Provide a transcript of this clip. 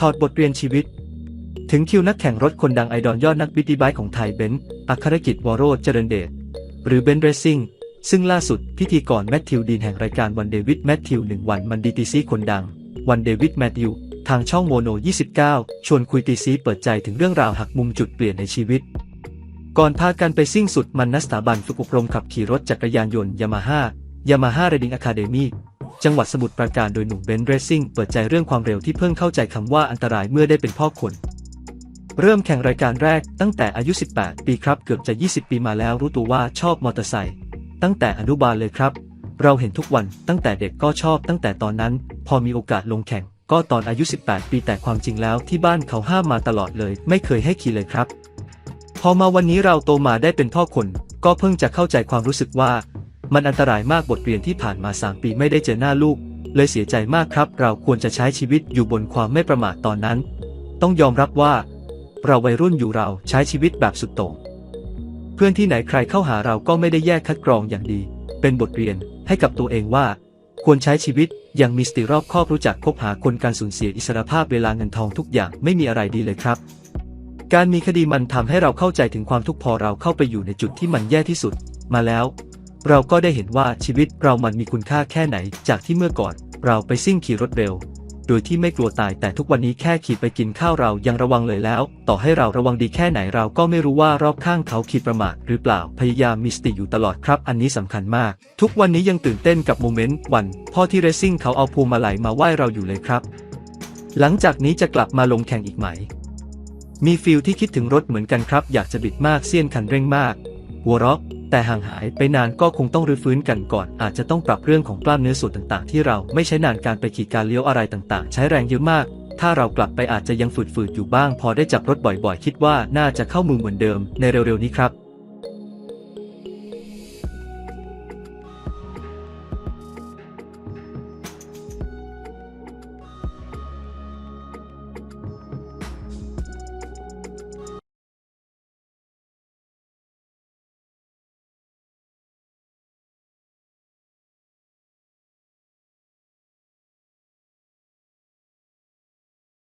ถอดบทเรียนชีวิต ถึงคิวนักแข่งรถคนดังไอดอลยอดนักบิตตี้บค์ของไทยเบนซ์อัครกิจวโรจเจริญเดชหรือเบนซ์เรซิ่งซึ่งล่าสุดพิธีกรแมทธิวดีนแห่งรายการวันเดวิดแมทธิวหนึ่งวันมันดีตีซีคนดัง วันเดวิดแมทธิวทางช่องโมโน 29 ชวนคุยตีซีเปิดใจถึงเรื่องราวหักมุมจุดเปลี่ยนในชีวิต ก่อนพากันไปซิ่งสุดมันนัสถาบันฝึกอบรมขับขี่รถจักรยานยนต์ยามาฮ่ายามาฮ่าเรดิงอะคาเดมี จังหวัดสมุทรปราการโดยหนุ่มเบนซ์เรซิ่งเปิดใจเรื่องความเร็วที่เพิ่งเข้าใจคำว่าอันตรายเมื่อได้เป็นพ่อคน เริ่มแข่งรายการแรกตั้งแต่อายุ 18 ปีครับ เกือบจะ 20 ปีมาแล้วรู้ตัวว่าชอบมอเตอร์ไซค์ตั้งแต่อนุบาลเลยครับ เราเห็นทุกวันตั้งแต่เด็กก็ชอบตั้งแต่ตอนนั้น พอมีโอกาสลงแข่ง ก็ตอนอายุ 18 ปีแต่ความจริงแล้วที่บ้านเขาห้ามมาตลอดเลย ไม่เคยให้ขี่เลยครับ พอมาวันนี้เราโตมาได้เป็นพ่อคนก็เพิ่งจะเข้าใจความรู้สึกว่า มันอันตรายมากบทเรียนที่ผ่านมาสามปีไม่ได้เจอหน้าลูก เลยเสียใจมากครับ เราควรจะใช้ชีวิตอยู่บนความไม่ประมาทตอนนั้น ต้องยอมรับว่า เราวัยรุ่นอยู่เราใช้ชีวิตแบบสุดโต่งเพื่อนที่ไหนใครเข้าหาเราก็ไม่ได้แยกคัดกรองอย่างดี เป็นบทเรียนให้กับตัวเองว่า ควรใช้ชีวิตอย่างมีสติรอบคอบรู้จักคบหาคนการสูญเสียอิสรภาพเวลาเงินทองทุกอย่างไม่มีอะไรดีเลยครับ การมีคดีมันทำให้เราเข้าใจถึงความทุกข์พอเราเข้าไปอยู่ในจุดที่มันแย่ที่สุด มาแล้ว เราก็ได้เห็นว่าชีวิตเรามันมีคุณค่าแค่ไหน จากที่เมื่อก่อน เราไปซิ่งขี่รถเร็ว โดยที่ไม่กลัวตายแต่ทุกวันนี้แค่ขี่ไปกินข้าวเรายังระวังเลยแล้ว ต่อให้เราระวังดีแค่ไหนเราก็ไม่รู้ว่ารอบข้างเขาขี่ประมาทหรือเปล่าพยายามมีสติอยู่ตลอดครับ อันนี้สำคัญมาก ทุกวันนี้ยังตื่นเต้นกับโมเมนต์วันพ่อที่เรซซิ่งเขาเอาพวงมาลัยมาไหว้เราอยู่เลยครับ หลังจากนี้จะกลับมาลงแข่งอีกไหม มีฟิลที่คิดถึงรถเหมือนกันครับ อยากจะบิดมากเสี้ยนคันเร่งมาก หัวเราะ แต่ห่างหายไปนานก็คงต้องรื้อฟื้นกันก่อน อาจจะต้องปรับเรื่องของกล้ามเนื้อส่วนต่างๆ ที่เราไม่ใช้นานการไปขี่การเลี้ยวอะไรต่างๆ ใช้แรงเยอะมาก ถ้าเรากลับไปอาจจะยังฝืดๆอยู่บ้าง พอได้จับรถบ่อยๆ คิดว่าน่าจะเข้ามือเหมือนเดิมในเร็วๆนี้ครับ